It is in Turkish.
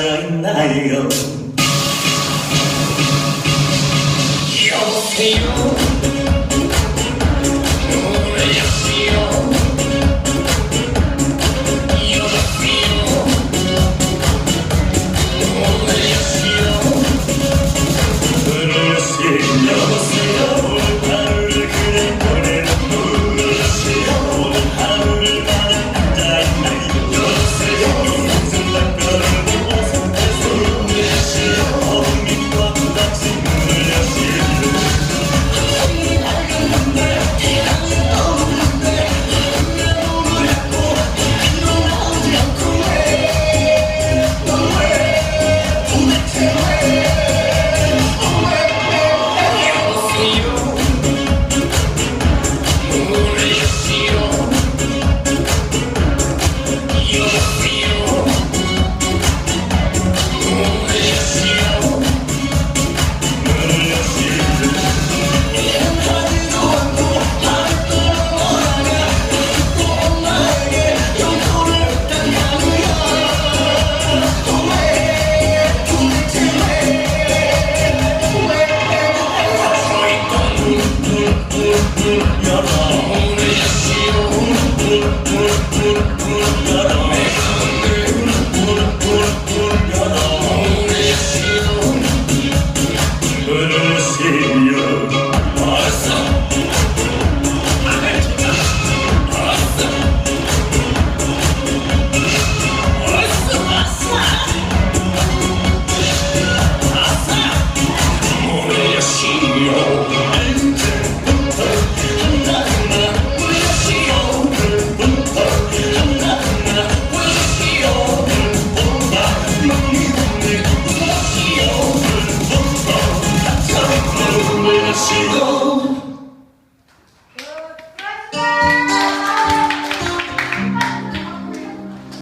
빠져 있나요? 여보세요. Senhor. chegou.